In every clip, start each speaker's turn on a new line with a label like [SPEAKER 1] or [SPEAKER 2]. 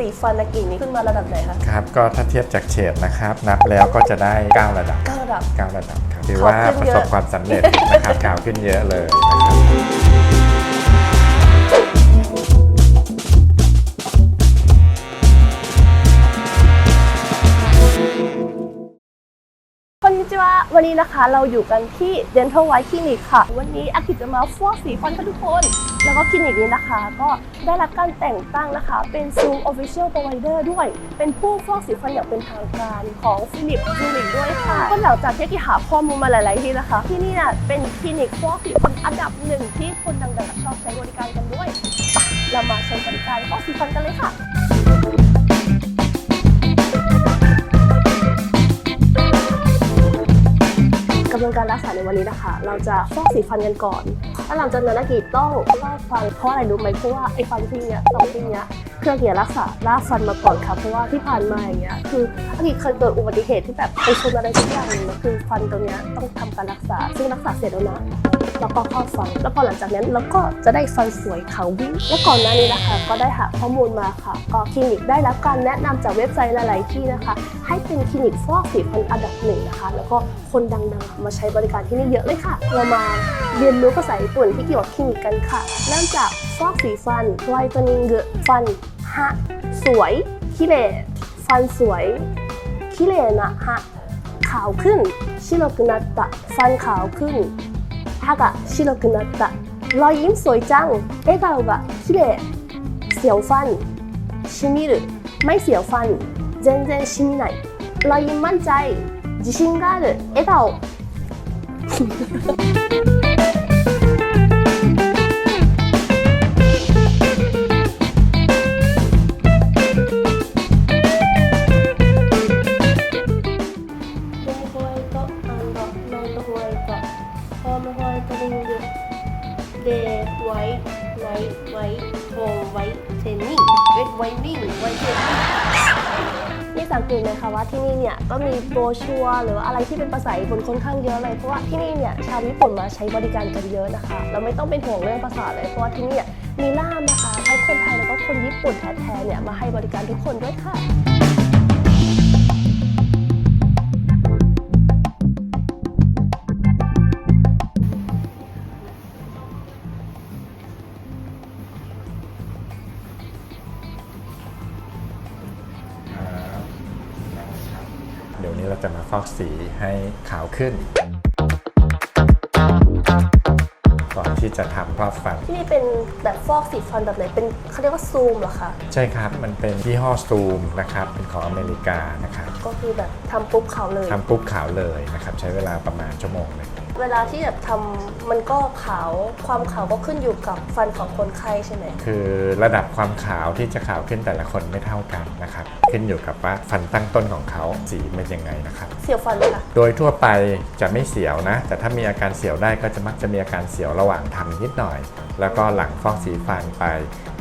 [SPEAKER 1] สีฟันอากินี่ขึ้นมาระดับไหนคะ
[SPEAKER 2] ครับก็ถ้าเทียบจากเฉดนะครับ นับแล้วก็จะได้ 9 ระดับ
[SPEAKER 1] เก้าระดับ
[SPEAKER 2] 9 ระดับครับถือว่า
[SPEAKER 1] ขอบ
[SPEAKER 2] ป
[SPEAKER 1] คุณ
[SPEAKER 2] ระ
[SPEAKER 1] เย
[SPEAKER 2] ส
[SPEAKER 1] อะ
[SPEAKER 2] บความสำเร็จนะครับกล่าวขึ้นเยอะเลยนะครับ
[SPEAKER 1] จิวะวันนี้นะคะเราอยู่กันที่ Dental White Clinic ค่ะ วันนี้อากิจะมาฟอกสีฟันค่ะทุกคน แล้วก็คลินิกนี้นะคะ ก็ได้รับการแต่งตั้งนะคะ เป็น Zoom Official Provider ด้วย เป็นผู้ฟอกสีฟันอย่างเป็นทางการของฟิลิปคลินิกด้วยค่ะก็หลังจากที่กิหาข้อมูลมาหลาย ๆ ที่นะคะ ที่นี่น่ะเป็นคลินิกฟอกสีฟันอันดับหนึ่งที่คนดัง ๆ ชอบใช้บริการกันด้วย เรามาใช้บริการฟอกสีฟันกันเลยค่ะ กำลังการรักษาในวันนี้นะคะ เราจะฟอกสีฟันกันก่อนแล้วหลังจากนั้นกีต้องลอกฟันเพราะอะไรรู้ไหมเพราะว่าไอ้ฟันที่เนี้ยสองที่เนี้ย คืออากีรักษาลากฟันมาก่อนค่ะเพราะว่าที่ผ่านมาอย่างเงี้ยคืออากีเคยเกิดอุบัติเหตุที่แบบไปชนอะไรสักอย่างนึงแล้วคือฟันตรงเนี้ยต้องทำการรักษาซึ่งรักษาเสร็จแล้วนะแล้วก็เข้าฟันแล้วพอหลังจากนั้นเราก็จะได้ฟันสวยขาววิ่งและก่อนหน้านี้นะคะ ก็ได้หาข้อมูลมาค่ะ ก็คลินิกได้รับการแนะนำจากเว็บไซต์หลายๆที่นะคะ ให้เป็นคลินิกฟอกสีฟันอันดับหนึ่งนะคะ แล้วก็คนดังๆมาใช้บริการที่นี่เยอะเลยค่ะ เรามาเรียนรู้ภาษาญี่ปุ่นที่เกี่ยวกับคลินิกกันค่ะเริ่มจากฟอกสีฟันไวท์เทนนิ่งฟัน ฮะสวยคิเลฟันสวยคิเลนะฮะขาวขึ้นชิโรกุนัตตะฟันขาวขึ้น 歯が白くなったรอยยิ้มสวยจัง笑顔が綺麗เสียวฟันしみるไม่เสียวฟัน全然しみないรอยยิ้มมั่นใจ自信がある笑顔 Red White White White Home White Training Red Whitening White นี่สังเกตเลยค่ะว่าที่นี่เนี่ยก็มีโบชัวหรือว่าอะไรที่เป็นภาษาญี่ปุ่นค่อนข้างเยอะเลย เพราะว่าที่นี่เนี่ยชาวญี่ปุ่นมาใช้บริการกันเยอะนะคะ เราไม่ต้องเป็นห่วงเรื่องภาษาเลย เพราะว่าที่นี่มีล่ามนะคะทั้งคนไทยแล้วก็คนญี่ปุ่นแท้ๆเนี่ยมาให้บริการทุกคนด้วยค่ะ
[SPEAKER 2] ยวนี้เราจะมาฟอกสีให้ขาวขึ้น ก่อนที่จะทำครอบฟัน
[SPEAKER 1] ที่นี่เป็นแบบฟอกสีฟันแบบไหน เป็นเขาเรียกว่าซูมเหรอคะ
[SPEAKER 2] ใช่ครับ มันเป็นยี่ห้อซูมนะครับ เป็นของอเมริกานะครับ
[SPEAKER 1] ก็คือแบบทำปุ๊บเขาเลย
[SPEAKER 2] ทำปุ๊บขาวเลยนะครับ ใช้เวลาประมาณชั่วโมงหนึง
[SPEAKER 1] เวลาที่แบบทำมันก็ขาวความขาวก็ขึ้นอยู่กับฟันของคนไข้ใช่ไหม
[SPEAKER 2] คือระดับความขาวที่จะขาวขึ้นแต่ละคนไม่เท่ากันนะครับ ขึ้นอยู่กับว่าฟันตั้งต้นของเขาสีเป็นยังไงนะครับ
[SPEAKER 1] เสียวฟันไหมคะ
[SPEAKER 2] โดยทั่วไปจะไม่เสียวนะ แต่ถ้ามีอาการเสียวได้ก็จะมักจะมีอาการเสียวระหว่างทำนิดหน่อย แล้วก็หลังฟอกสีฟันไป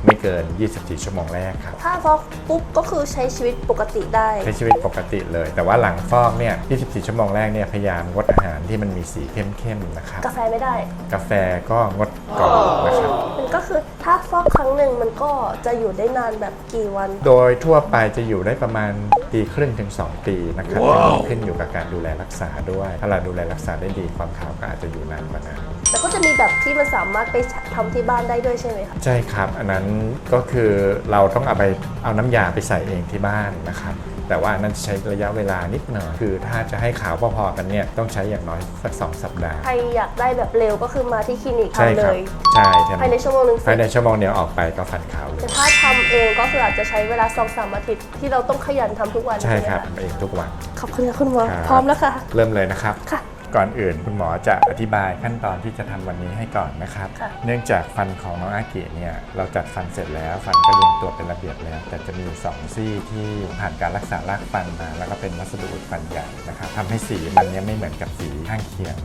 [SPEAKER 2] ไม่เกิน 24 ชั่วโมงแรกครับ
[SPEAKER 1] ถ้าฟอกปุ๊บก็คือใช้ชีวิตปกติได้
[SPEAKER 2] ใช้ชีวิตปกติเลย แต่ว่าหลังฟอกเนี่ย 24 ชั่วโมงแรกเนี่ยพยายามงดอาหารที่มันมีสีเข้มๆนะครับ
[SPEAKER 1] กาแฟไม่ได้
[SPEAKER 2] กาแฟก็งดก่อนนะครับ
[SPEAKER 1] มันก็คือถ้าฟอกครั้งหนึ่งมันก็จะอยู่ได้นานแบบกี่วัน
[SPEAKER 2] โดยทั่วไปจะอยู่ได้ประมาณปีครึ่งถึง 2 ปีนะครับ ขึ้นอยู่กับการดูแลรักษาด้วย ถ้าเราดูแลรักษาได้ดีความขาวก็อาจจะอยู่นานกว่านั้น
[SPEAKER 1] แต่ก็จะมีแบบที่มันสามารถไปทำที่บ้านได้ด้วยใช่ไหมคะ
[SPEAKER 2] ใช่ครับ อันนั้นก็คือเราต้องเอาไปเอาน้ำยาไปใส่เองที่บ้านนะครับแต่ว่าอันนั้นใช้ระยะเวลานิดหน่อยคือถ้าจะให้ขาวพอๆกันเนี่ยต้องใช้อย่างน้อยสักสองสัปดาห์
[SPEAKER 1] ใครอยากได้แบบเร็วก็คือมาที่คลินิก
[SPEAKER 2] ใช่
[SPEAKER 1] ทำเล
[SPEAKER 2] ครับ
[SPEAKER 1] ย
[SPEAKER 2] ใช่ใช่
[SPEAKER 1] ภายในชั่วโมงหนึงเส
[SPEAKER 2] ภา
[SPEAKER 1] ร็
[SPEAKER 2] ย
[SPEAKER 1] จ
[SPEAKER 2] ในชั่วโมงเดียวออกไปก็ฟันขาวเลย
[SPEAKER 1] แต่ถ้าทำเองก็คืออาจจะใช้เวลา2อสามอาทิตย์ที่เราต้องขยันทำทุกวัน
[SPEAKER 2] ใช่
[SPEAKER 1] ไหมะ
[SPEAKER 2] ครับทำเองทุกวัน
[SPEAKER 1] ขอบคุณค่ะคุณหมอ
[SPEAKER 2] ครับ
[SPEAKER 1] พร้อมแล้วค่ะ
[SPEAKER 2] เริ่มเลยนะครับ
[SPEAKER 1] ค่ะ
[SPEAKER 2] ก่อนอื่นคุณหมอจะอธิบายขั้นตอนที่จะทำวันนี้ให้ก่อนนะครับ
[SPEAKER 1] ค่ะ
[SPEAKER 2] เนื่องจากฟันของน้องอากิเนี่ยเราจัดฟันเสร็จแล้วฟันก็เรียงตัวเป็นระเบียบแล้ว แต่จะมีอยู่สองซี่ที่ผ่านการรักษารากฟันมา แล้วก็เป็นวัสดุอุดฟันใหญ่นะครับทำให้สีมันเนี้ไม่เหมือนกับสีข้างเคียง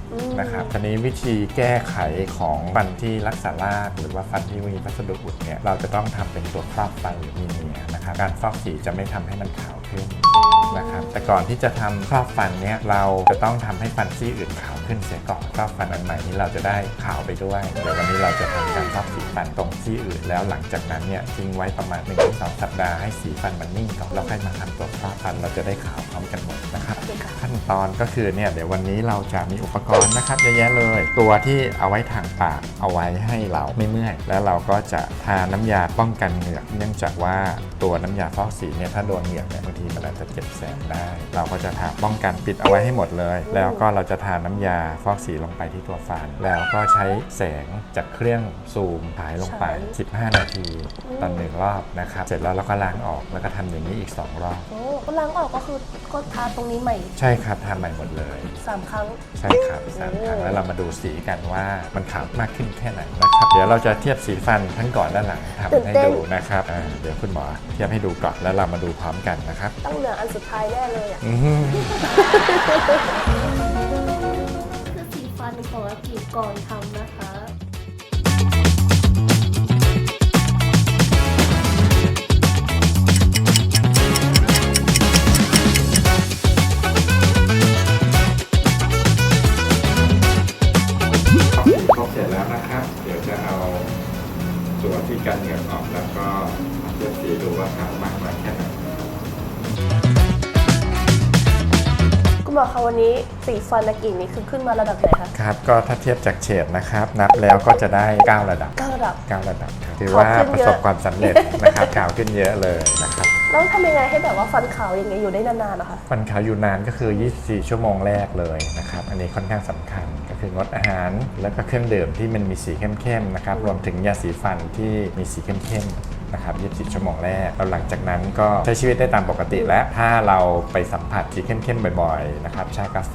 [SPEAKER 2] นะครับทีนี้วิธีแก้ไขของฟันที่รักษารากหรือว่าฟันที่มีวัสดุอุดเนี่ยเราจะต้องทำเป็นตัวครอบฟันหรือมีเนียร์นะครับการฟอกสีจะไม่ทำให้มันขาว ขึ้นนะครับแต่ก่อนที่จะทำครอบฟันเนี้ยเราจะต้องทำให้ฟันซี่อื่นขาวขึ้นเสียก่อนครอบฟันอันใหม่นี้เราจะได้ขาวไปด้วยเดี๋ยววันนี้เราจะทำการครอบสีฟันตรงซี่อื่น แล้วหลังจากนั้นเนี่ยทิ้งไว้ประมาณ1นถึงสสัปดาห์ให้สีฟันมันนิ่งก่อนแล้วค่อยมาทำตัวครอบฟันเราจะได้ขาวพร้อมกันหมดนะครับ นตอนก็คือเนี่ยเดี๋ยววันนี้เราจะมีอุปกรณ์นะครับเยอะแยะเลย ตัวที่เอาไว้ทางปากเอาไว้ให้เราไม่เมื่อย แล้วเราก็จะทาน้ำยาป้องกันเหงือก เนื่องจากว่าตัวน้ำยาฟอกสีเนี่ยถ้าโดนเหงือกเนี่ยบางทีมันอาจจะเจ็บแสบได้ เราก็จะทาป้องกันปิดเอาไว้ให้หมดเลย แล้วก็เราจะทาน้ำยาฟอกสีลงไปที่ตัวฟัน แล้วก็ใช้แสงจากเครื่องซูมฉายลงไป 15 นาทีตอนหนึ่งรอบนะครับ เสร็จแล้วเราก็ล้างออกแล้วก็ทำอย่างนี้อีกสองรอบ
[SPEAKER 1] ล้างออกก็คือก็ทาตรงนี้ใหม่
[SPEAKER 2] ใช่ครับทำใหม่หมดเลย
[SPEAKER 1] สามครั้ง
[SPEAKER 2] ใช่ครับสามครั้งแล้วเรามาดูสีกันว่ามันขาวมากขึ้นแค่ไหนนะครับ เดี๋ยวเราจะเทียบสีฟันทั้งก่อนและหลังทำให้ดูนะครับอ่าเดี๋ยวคุณหมอเทียบให้ดูก่อนแล้วเรามาดูพร้อมกันนะครับ
[SPEAKER 1] ต้องเหลืออันสุดท้ายแน่เลยอะ
[SPEAKER 2] อื้อหือ
[SPEAKER 1] คือสีฟันของอากิก่อนทำนะคะ
[SPEAKER 2] ตัวที่กันเหงื่อออกแล้วก็เทียบสีดูว่าขาวมากน้อยแค่ไหน
[SPEAKER 1] คุณหมอคะวันนี้สีฟันอากินี่คือขึ้นมาระดับไหนคะ
[SPEAKER 2] ครับก็ถ้าเทียบจากเฉดนะครับ นับแล้วก็จะได้ 9 ระดับ
[SPEAKER 1] เก้าระดับ
[SPEAKER 2] 9 ระดับครับถือว่า
[SPEAKER 1] ขาวขึ้น
[SPEAKER 2] ประ
[SPEAKER 1] เยอะ
[SPEAKER 2] สบความสำเร็จนะครับขาวขึ้นเยอะเลยนะครับ
[SPEAKER 1] แล้วทำยังไงให้แบบว่าฟันขาวอย่างเงี้ยอยู่ได้นานๆนะคะ
[SPEAKER 2] ฟันขาวอยู่นานก็คือ 24 ชั่วโมงแรกเลยนะครับอันนี้ค่อนข้างสำคัญก็คืองดอาหารแล้วก็เครื่องดื่มที่มันมีสีเข้มๆนะครับรวมถึงยาสีฟันที่มีสีเข้มๆ นะครับ24 ชั่วโมงแรกแล้วหลังจากนั้นก็ใช้ชีวิตได้ตามปกติและถ้าเราไปสัมผัสสีเข้มๆบ่อยๆนะครับชากาแฟ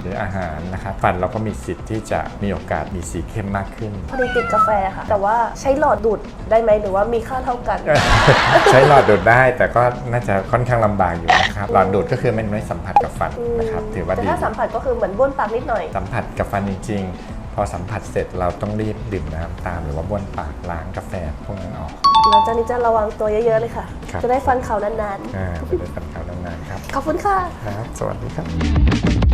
[SPEAKER 2] หรืออาหารนะครับฟันเราก็มีสิทธิ์ที่จะมีโอกาสมีสีเข้มมากขึ้น
[SPEAKER 1] พอดีติดกาแฟค่ะ แต่ว่าใช้หลอดดูดได้ไหมหรือว่ามีค่าเท่ากัน
[SPEAKER 2] ใช้หลอดดูดได้แต่ก็น่าจะค่อนข้างลำบากอยู่นะครับหลอดดูดก็คือมันไม่สัมผัสกับฟันนะครับถือว่า
[SPEAKER 1] แต่
[SPEAKER 2] ดี
[SPEAKER 1] ถ้าสัมผัสก็คือเหมือนบ้วนปากนิดหน่อย
[SPEAKER 2] สัมผัสกับฟันจริง ๆ พอสัมผัสเสร็จเราต้องรีบดื่มน้ำตามหรือว่าบ้วนปากล้างกาแฟพวกนั้นออก
[SPEAKER 1] หลังจากนี้จะระวังตัวเยอะ ๆ เลยค่ะ
[SPEAKER 2] ครับ
[SPEAKER 1] จะได้ฟันขาวนาน
[SPEAKER 2] อ่าจะได้ฟันขาวนานๆครับ
[SPEAKER 1] ๆ ขอบคุณค่ะ
[SPEAKER 2] ครับ สวัสดีครับ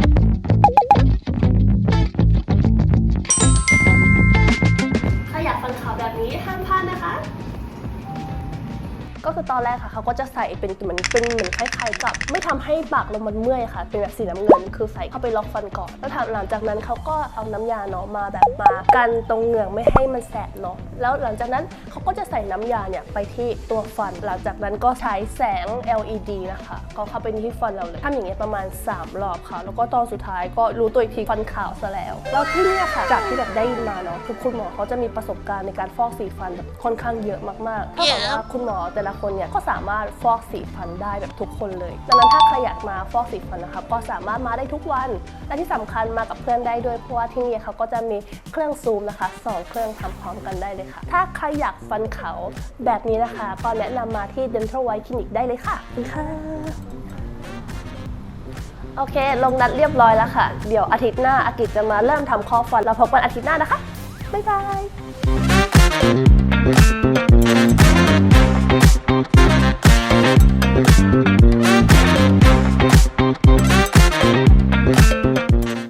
[SPEAKER 1] ก็คือตอนแรกค่ะเขาก็จะใส่เป็นเหมือนเป็นเหมือนคล้ายๆกับ ไม่ทำให้ปากเรามันเมื่อยค่ะ เป็นแบบสีน้ำเงิน คือใส่เข้าไปล็อกฟันก่อน แล้วหลังจากนั้นเขาก็เอาน้ำยาเนาะมาแบบมากันตรงเหงือกไม่ให้มันแสบเนาะแล้วหลังจากนั้นเขาก็จะใส่น้ำยาเนี่ยไปที่ตัวฟัน หลังจากนั้นก็ใช้แสง LED นะคะก็เข้าไปที่ฟันเราเลยทำอย่างเงี้ยประมาณ 3 รอบค่ะ แล้วก็ตอนสุดท้ายก็รู้ตัวอีกทีฟันขาวซะแล้วแล้วที่เนี่ยค่ะจากที่แบบได้ยินมาเนาะทุกคุณหมอเขาจะมีประสบการณ์ในการฟอกสีฟันแบบค่อนข้างเยอะมากๆถ้าแบบว่าคุณหมอแต่ละคนเนี่ยก็สามารถฟอกสีฟันได้แบบทุกคนเลย ดังนั้นถ้าใครอยากมาฟอกสีฟันนะคะก็สามารถมาได้ทุกวัน และที่สำคัญมากับเพื่อนได้ด้วยเพราะว่าที่นี่เขาก็จะมีเครื่องซูมนะคะสองเครื่องทำพร้อมกันได้เลยค่ะ ถ้าใครอยากฟันขาวแบบนี้นะคะก็แนะนำมาที่ Dental White Clinic ได้เลยค่ะขอบคุณค่ะโอเค ลงนัดเรียบร้อยแล้วค่ะ เดี๋ยวอาทิตย์หน้าอากิจจะมาเริ่มทำคอฟัน เราพบกันอาทิตย์หน้านะคะ บ๊ายบาย Thank you.